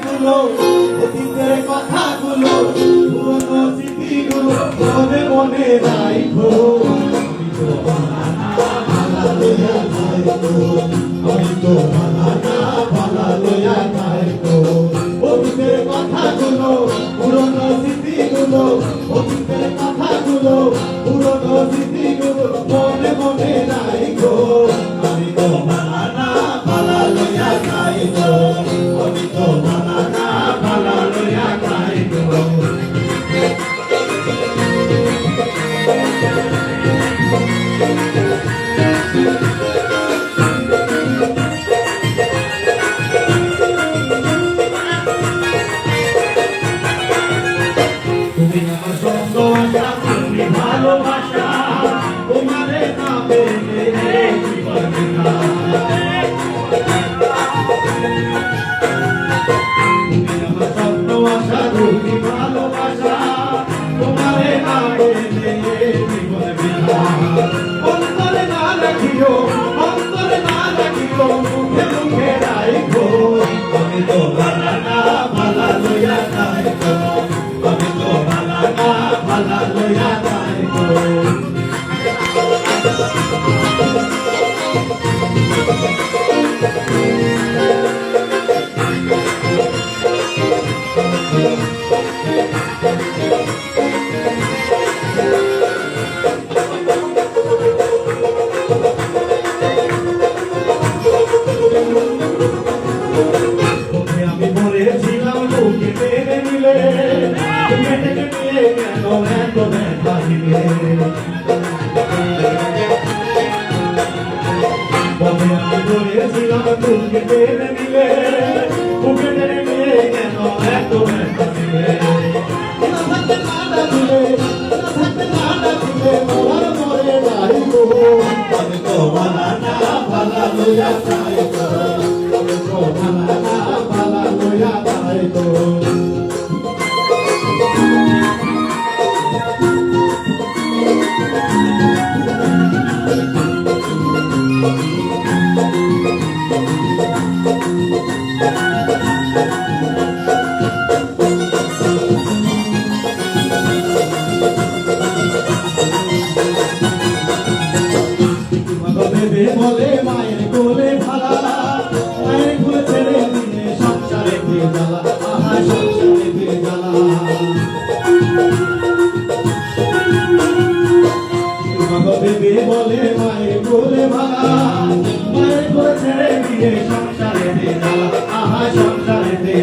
কথাগুলো অতীতের কথাগুলো পুরনো স্মৃতিগুলো মনে মনে রাখো আমি তো আমি তো Hallelujah, দেবে বলে মায়ের কোলে ভালা। মায়ের কোলে ছেড়ে দিলে সংসারে দিয়ে জ্বালা। আহা, সংসারে দিয়ে জ্বালা। দেবে বলে মায়ের কোলে ভালা। মায়ের কোলে ছেড়ে দিয়ে সংসারে দিয়ে জ্বালা। আহা, সংসারে দিয়ে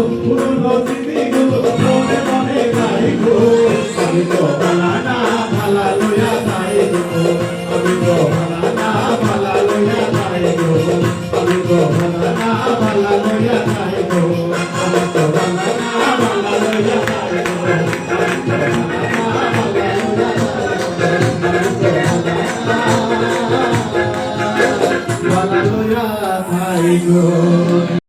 go.